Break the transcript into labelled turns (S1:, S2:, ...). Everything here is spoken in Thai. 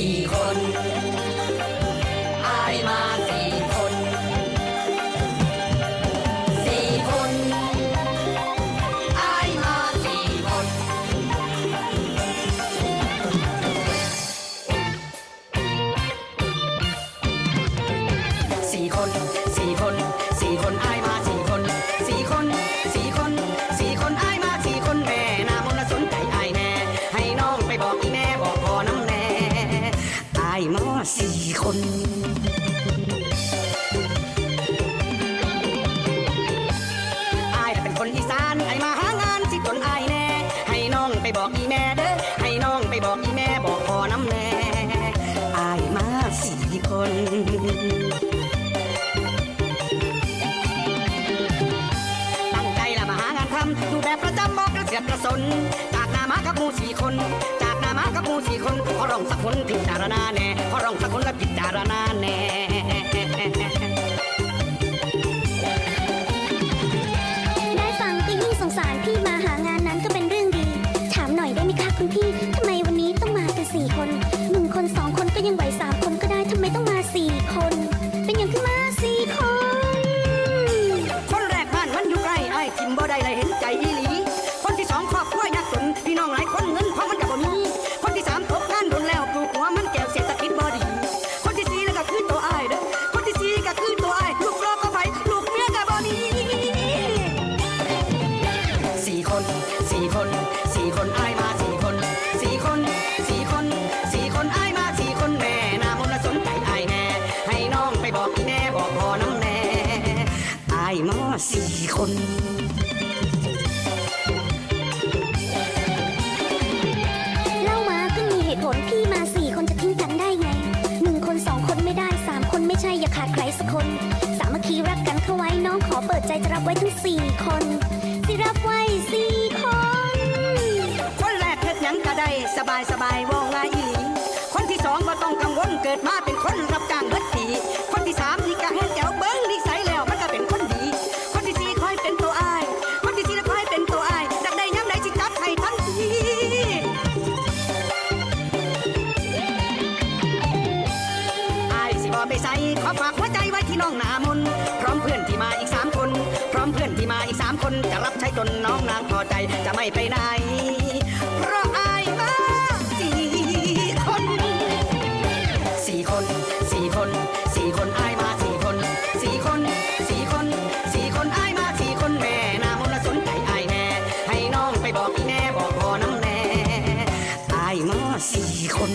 S1: สี่คนอายมาสี่คนสี่คนอายมาสี่คนสี่คนสี่คน คนอายน่ะเป็นคนอีสานไอายมาหางานสิตนอายแน่ ให้น้องไปบอกอีแม่เด้อ ให้น้องไปบอกอีแม่บอกพอน้ำแน่อายมาสี่คนตั้งใจละมาหางานทำดูแบบประจำบอกกระเสียดกระสน จากนามากับหมูสี่คนจาก กับหมูสี่คนขอร้องสักคนพิจารณาแน่ขอร้องสักคนและพิจารณาแน่
S2: ได้ฟังก็ยิ่งสงสารพี่มาหางานนั้นก็เป็นเรื่องดี ถามหน่อยได้ไหมคะคุณพี่ สี่คนไอมาสี่คน สี่คน
S1: สี่คน สี่คนไอมาสี่คนแม่นามนสนใจอแน่ ให้น้องไปบอกอีแน่บอกพ่อน้ำแน่ไอมาสี่คน
S2: เล่ามาก็มีเหตุผลพี่มาสี่คนจะทิ้งกันได้ไงหนึ่งคนสองคนไม่ได้สามคนไม่ใช่อย่าขาดใครสักคน สามัคคีรักกันเข้าไว้น้องขอเปิดใจจะรับไว้ทั้งสี่คนสิรับไว้ ส
S1: บายสบายว่าง่ายอีหลีคนที่สองบ่ต้องกังวลเกิดมาเป็นคนรับจ้างเบิดทีคนที่สามนี่ก็ให้แก้วเบิ้งนิสัยแล้วมันก็เป็นคนดี คนที่สี่คอยเป็นตัวอาย คนที่สี่แล้วคอยเป็นตัวอายดักได้ย้ำใดสิจัดให้ทันทีอายสิบอไปใส่ขอฝากหัวใจไว้ที่น้องหนามนพร้อมเพื่อนที่มาอีกสามคน พร้อมเพื่อนที่มาอีกสามคนจะรับใช้ตนน้องนางพอใจจะไม่ไปไหนเพราะอาย สี่คนสี่คนอายมาสี่คนสี่คนสี่คนสี่คนอายมาสี่คนแม่นามนสนใจอายแน่ให้น้องไปบอกพี่แน่บอกพอน้ำแน่อายมาสี่คน